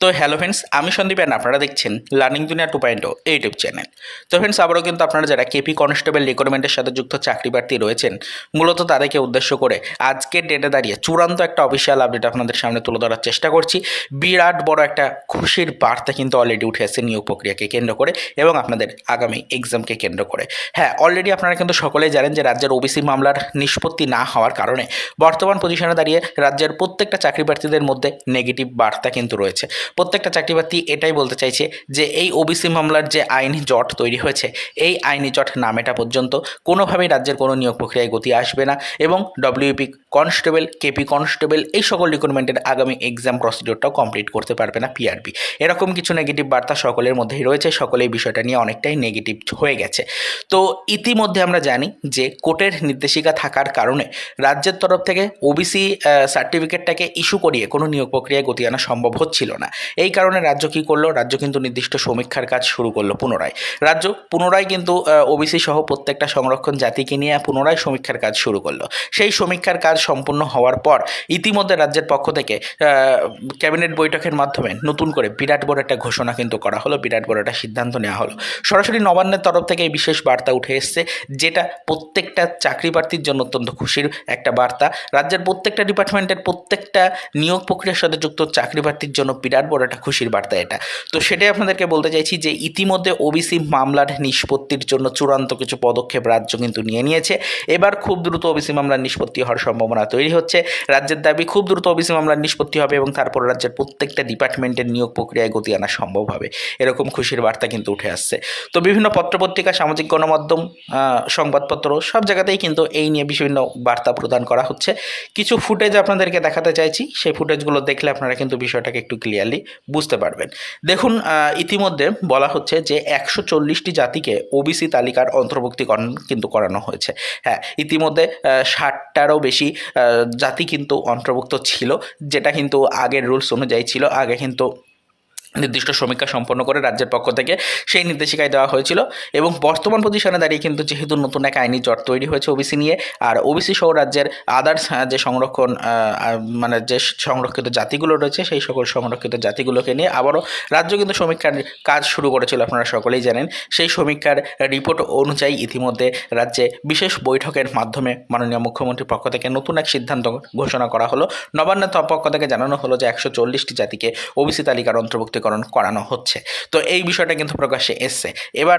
তো hello friends আমি Sandeep and আপনারা দেখছেন learning Duniya two point YouTube channel তো ফ্রেন্ডস আবারও কিন্তু আপনারা যারা কেপি কনস্টেবল রিক্রুটমেন্টের সাথে যুক্ত চাকরি প্রার্থী রয়েছেন, মূলত তাদেরকে উদ্দেশ্য করে আজকের ডেটে দাঁড়িয়ে চূড়ান্ত একটা অফিসিয়াল আপডেট আপনাদের সামনে তুলে ধরার চেষ্টা করছি। বিরাট বড় একটা খুশির বার্তা কিন্তু অলরেডি উঠে আসছে নিয়োগ প্রক্রিয়াকে কেন্দ্র করে এবং আপনাদের আগামী এক্সামকে কেন্দ্র করে। হ্যাঁ অলরেডি আপনারা কিন্তু সকলেই জানেন যে রাজ্যের ওবিসি মামলার নিষ্পত্তি না হওয়ার কারণে বর্তমান পজিশনে দাঁড়িয়ে রাজ্যের প্রত্যেকটা চাকরি প্রার্থীদের মধ্যে নেগেটিভ বার্তা কিন্তু রয়েছে। প্রত্যেকটা চাকরি প্রার্থী এটাই বলতে চাইছে যে এই ওবিসি মামলার যে আইনি জট তৈরি হয়েছে, এই আইনি জট নামেটা পর্যন্ত কোনোভাবেই রাজ্যের কোনো নিয়োগ প্রক্রিয়ায় গতি আসবে না এবং ডব্লিউপি কনস্টেবল কেপি কনস্টেবল এই সকল রিক্রুটমেন্টের আগামী এক্সাম প্রসিডিওরটাও কমপ্লিট করতে পারবে না পিআরবি এরকম কিছু নেগেটিভ বার্তা সকলের মধ্যেই রয়েছে সকলে এই বিষয়টা নিয়ে অনেকটাই নেগেটিভ হয়ে গেছে। তো ইতিমধ্যে আমরা জানি যে কোর্টের নির্দেশিকা থাকার কারণে রাজ্যের তরফ থেকে ওবিসি সার্টিফিকেটটাকে ইস্যু করিয়ে কোনো নিয়োগ প্রক্রিয়ায় গতি আনা সম্ভব হচ্ছিল না। এই কারণে রাজ্য কী করল? রাজ্য কিন্তু নির্দিষ্ট সমীক্ষার কাজ শুরু করল পুনরায়। রাজ্য পুনরায় কিন্তু ওবিসি সহ প্রত্যেকটা সংরক্ষণ জাতিকে নিয়ে পুনরায় সমীক্ষার কাজ শুরু করল। সেই সমীক্ষার কাজ সম্পূর্ণ হওয়ার পর ইতিমধ্যে রাজ্যের পক্ষ থেকে ক্যাবিনেট বৈঠকের মাধ্যমে নতুন করে বিরাট বড় একটা ঘোষণা কিন্তু করা হলো, বিরাট বড় একটা সিদ্ধান্ত নেওয়া হলো। সরাসরি নবান্নের তরফ থেকে এই বিশেষ বার্তা উঠে এসছে, যেটা প্রত্যেকটা চাকরি প্রার্থীর জন্য অত্যন্ত খুশির একটা বার্তা। রাজ্যের প্রত্যেকটা ডিপার্টমেন্টের প্রত্যেকটা নিয়োগ প্রক্রিয়ার সাথে যুক্ত চাকরি প্রার্থীর জন্য বিরাট বড় একটা খুশির বার্তা এটা। তো সেটাই আপনাদেরকে বলতে চাইছি যে ইতিমধ্যে ওবিসি মামলার নিষ্পত্তির জন্য চূড়ান্ত কিছু পদক্ষেপ রাজ্য কিন্তু নিয়ে নিয়েছে। এবার খুব দ্রুত ওবিসি মামলার নিষ্পত্তি হওয়ার সম্ভাবনা তৈরি হচ্ছে। রাজ্যের দাবি খুব দ্রুত ওবিসি মামলার নিষ্পত্তি হবে এবং তারপর রাজ্যের প্রত্যেকটা ডিপার্টমেন্টের নিয়োগ প্রক্রিয়ায় গতি আনা সম্ভব হবে। এরকম খুশির বার্তা কিন্তু উঠে আসছে। তো বিভিন্ন পত্রপত্রিকা সামাজিক গণমাধ্যম সংবাদপত্র সব জায়গাতেই কিন্তু এই নিয়ে বিভিন্ন বার্তা প্রদান করা হচ্ছে। কিছু ফুটেজ আপনাদেরকে দেখাতে চাইছি। সেই ফুটেজগুলো দেখলে আপনারা কিন্তু বিষয়টাকে একটু ক্লিয়ারলি বুঝতে পারবেন। দেখুন ইতিমধ্যে বলা হচ্ছে যে একশো চল্লিশটি জাতিকে ওবিসি তালিকার অন্তর্ভুক্তিকরণ কিন্তু করানো হয়েছে। হ্যাঁ ইতিমধ্যে ষাটটারও বেশি জাতি কিন্তু অন্তর্ভুক্ত ছিল, যেটা কিন্তু আগের রুলস অনুযায়ী ছিল, আগে কিন্তু নির্দিষ্ট সমীক্ষা সম্পন্ন করে রাজ্যের পক্ষ থেকে সেই নির্দেশিকায় দেওয়া হয়েছিল এবং বর্তমান পজিশনে দাঁড়িয়ে কিন্তু যেহেতু নতুন এক আইনি জট তৈরি হয়েছে ওবিসি নিয়ে, আর ওবিসি সহ রাজ্যের আদার্স যে সংরক্ষণ মানে যে সংরক্ষিত জাতিগুলো রয়েছে সেই সকল সংরক্ষিত জাতিগুলোকে নিয়ে আবারও রাজ্য কিন্তু সমীক্ষার কাজ শুরু করেছিল, আপনারা সকলেই জানেন। সেই সমীক্ষার রিপোর্ট অনুযায়ী ইতিমধ্যে রাজ্যে বিশেষ বৈঠকের মাধ্যমে মাননীয় মুখ্যমন্ত্রীর পক্ষ থেকে নতুন এক সিদ্ধান্ত ঘোষণা করা হলো। নবান্নের পক্ষ থেকে জানানো হলো যে একশো চল্লিশটি জাতিকে ওবিসি তালিকার অন্তর্ভুক্তিকরণ করানো হচ্ছে। তো এই বিষয়টা কিন্তু প্রকাশ্যে এসছে। এবার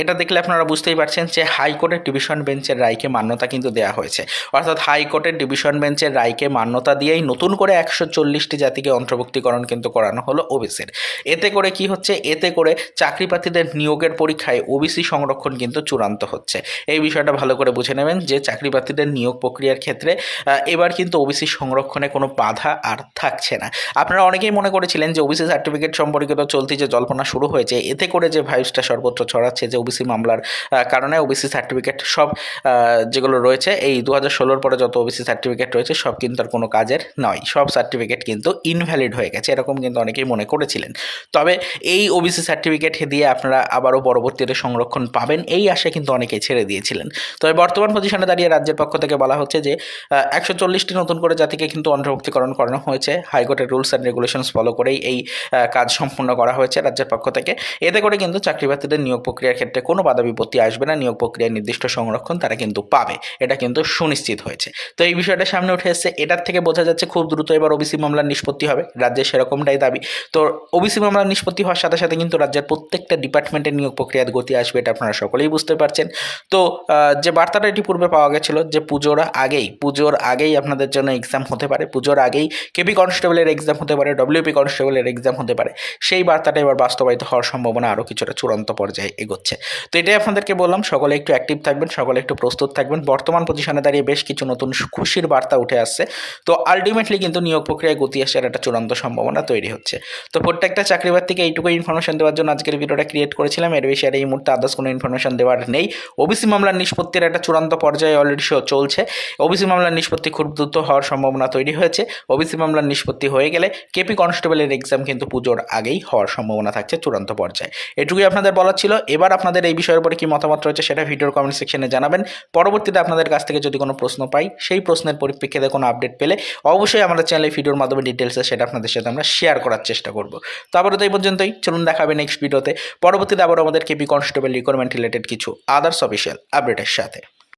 এটা দেখলে আপনারা বুঝতেই পারছেন যে হাইকোর্টের ডিভিশন বেঞ্চের রায়কে মান্যতা কিন্তু দেওয়া হয়েছে। অর্থাৎ হাইকোর্টের ডিভিশন বেঞ্চের রায়কে মান্যতা দিয়েই নতুন করে একশো চল্লিশটি জাতিকে অন্তর্ভুক্তিকরণ কিন্তু করানো হলো ওবিসির। এতে করে কি হচ্ছে? এতে করে চাকরি প্রার্থীদের নিয়োগের পরীক্ষায় ওবিসি সংরক্ষণ কিন্তু চূড়ান্ত হচ্ছে। এই বিষয়টা ভালো করে বুঝে নেবেন যে চাকরি প্রার্থীদের নিয়োগ প্রক্রিয়ার ক্ষেত্রে এবার কিন্তু ওবিসি সংরক্ষণে কোনো বাধা আর থাকছে না। আপনারা অনেকেই মনে করেছিলেন যে ওবিসি সার্টিফিকেট সম্পর্কিত চলতি যে জল্পনা শুরু হয়েছে এতে করে যে ভাইবসটা সর্বত্র ছড়াচ্ছে যে ওবিসি মামলার কারণে ওবিসি সার্টিফিকেট সব যেগুলো রয়েছে এই দু হাজার ষোলোর পরে যত ওবিসি সার্টিফিকেট রয়েছে সব কিন্তু আর কোনো কাজের নয়। সব সার্টিফিকেট কিন্তু ইনভ্যালিড হয়ে গেছে এরকম কিন্তু অনেকেই মনে করেছিলেন। তবে এই ওবিসি সার্টিফিকেট দিয়ে আপনারা আবারও পরবর্তীতে সংরক্ষণ পাবেন এই আশা কিন্তু অনেকেই ছেড়ে দিয়েছিলেন। তবে বর্তমান পজিশনে দাঁড়িয়ে রাজ্যের পক্ষ থেকে বলা হচ্ছে যে একশো চল্লিশটি নতুন করে জাতিকে কিন্তু অন্তর্ভুক্তিকরণ করানো হয়েছে। হাইকোর্টের রুলস অ্যান্ড রেগুলেশনস ফলো করেই এই আহ, কাজ সম্পূর্ণ করা হয়েছে রাজ্যের পক্ষ থেকে। এতে করে কিন্তু চাকরি প্রার্থীদের নিয়োগ প্রক্রিয়ার ক্ষেত্রে কোনো বাধা বিপত্তি আসবে না, নিয়োগ প্রক্রিয়ার নির্দিষ্ট সংরক্ষণ তারা কিন্তু পাবে। এটা কিন্তু সুনিশ্চিত হয়েছে। তো এই বিষয়টা সামনে উঠে এসেছে। এটার থেকে বোঝা যাচ্ছে খুব দ্রুত এবার ওবিসি মামলার নিষ্পত্তি হবে। রাজ্যের সেরকমটাই দাবি। তো ওবিসি মামলার নিষ্পত্তি হওয়ার সাথে সাথে কিন্তু রাজ্যের প্রত্যেকটা ডিপার্টমেন্টের নিয়োগ প্রক্রিয়ার গতি আসবে এটা আপনারা সকলেই বুঝতে পারছেন। তো যে বার্তাটা এটি পূর্বে পাওয়া গেছিল যে পুজোর আগেই পুজোর আগেই আপনাদের জন্য এক্সাম হতে পারে, পুজোর আগেই কেপি কনস্টেবলের এক্সাম হতে পারে ডব্লিউপি কনস্টেবলের এক্সাম হতে পারে। সেই বার্তাটা এবার বাস্তবায়িত হওয়ার সম্ভাবনা আরও কিছুটা চূড়ান্ত পর্যায়ে এগোচ্ছে। তো এটাই আপনাদেরকে বললাম, সকলে একটু অ্যাক্টিভ থাকবেন, সকলে একটু প্রস্তুত থাকবেন। বর্তমান পজিশনে দাঁড়িয়ে বেশ কিছু নতুন খুশির বার্তা উঠে আসছে। তো আলটিমেটলি কিন্তু নিয়োগ প্রক্রিয়ায় গতি আসার একটা চূড়ান্ত সম্ভাবনা তৈরি হচ্ছে। তো প্রত্যেকটা চাকরি প্রার্থীকে এইটুকু ইনফরমেশন দেওয়ার জন্য আজকের ভিডিওটা ক্রিয়েট করেছিলাম। এর বেশি আর এই মুহূর্তে আদার্স কোনো ইনফরমেশন দেওয়ার নেই। ওবিসি মামলার নিষ্পত্তির একটা চূড়ান্ত পর্যায়ে অলরেডি চলছে। ওবিসি মামলার নিষ্পত্তি খুব দ্রুত হওয়ার সম্ভাবনা তৈরি হয়েছে। ওবিসি মামলার নিষ্পত্তি হয়ে গেলে কেপি কনস্টেবলের এক্সাম কিন্তু পুজোর আগেই হওয়ার সম্ভাবনা থাকছে চূড়ান্ত পর্যায়ে। এটুকুই আপনাদের বলার ছিল। এবার আপনাদের এই বিষয়ের উপরে কি মতামত রয়েছে সেটা ভিডিওর কমেন্ট সেকশনে জানাবেন। পরবর্তীতে আপনাদের কাছ থেকে যদি কোনো প্রশ্ন পাই, সেই প্রশ্নের পরিপ্রেক্ষিতে কোনো আপডেট পেলে অবশ্যই আমাদের চ্যানেলে ভিডিওর মাধ্যমে ডিটেলসে সেটা আপনাদের সাথে আমরা শেয়ার করার চেষ্টা করব। তো আবারও তো এই পর্যন্তই। চলুন দেখাবে নেক্সট ভিডিওতে পরবর্তীতে আবার আমাদের কেপি কনস্টেবল রিকোয়ারমেন্ট রিলেটেড কিছু আদার্স অফিসিয়াল আপডেটের সাথে।